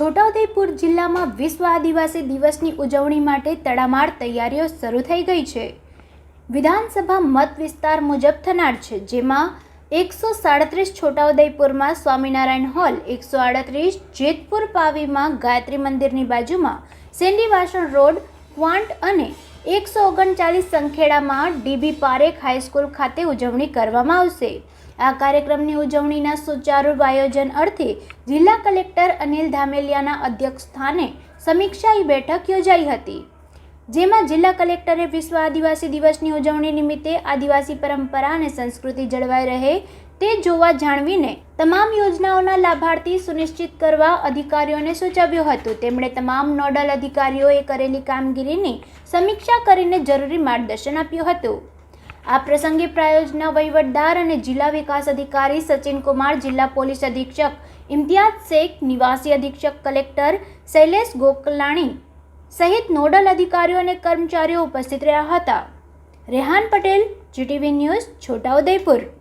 છોટાઉદેપુર જિલ્લામાં વિશ્વ આદિવાસી દિવસની ઉજવણી માટે તડામાર તૈયારીઓ શરૂ થઈ ગઈ છે. વિધાનસભા મત વિસ્તાર મુજબ થનાર છે, જેમાં એકસો સાડત્રીસ છોટાઉદેપુરમાં સ્વામિનારાયણ હોલ, એકસો આડત્રીસ જેતપુર પાવીમાં ગાયત્રી મંદિરની બાજુમાં સેન્ડીવાસણ રોડ ક્વાંટ અને એકસો ઓગણચાલીસ સંખેડામાં ડીબી પારેખ હાઈસ્કૂલ ખાતે ઉજવણી કરવામાં આવશે. આ કાર્યક્રમની ઉજવણીના સુચારુ આયોજન અર્થે જિલ્લા કલેક્ટર અનિલ ધામેલિયાના અધ્યક્ષ સ્થાને સમીક્ષાઈ બેઠક યોજાઈ હતી. જેમાં જિલ્લા કલેક્ટરે વિશ્વ આદિવાસી દિવસની ઉજવણી નિમિત્તે આદિવાસી પરંપરા અને સંસ્કૃતિ જળવાઈ રહે તે જોવા જાણવીને તમામ યોજનાઓના લાભાર્થી સુનિશ્ચિત કરવા અધિકારીઓને સૂચવ્યું હતું. તેમણે તમામ નોડલ અધિકારીઓએ કરેલી કામગીરીની સમીક્ષા કરીને જરૂરી માર્ગદર્શન આપ્યું હતું. આ પ્રસંગે પ્રાયોજના વહીવટદાર અને જિલ્લા વિકાસ અધિકારી સચિન કુમાર જિલ્લા પોલીસ અધિક્ષક ઇમ્તિયાઝ શેખ, નિવાસી અધિક્ષક કલેક્ટર શૈલેષ ગોકલાણી સહિત નોડલ અધિકારીઓ અને કર્મચારીઓ ઉપસ્થિત રહ્યા હતા. Rehan Patel, GTV news Chhotaudepur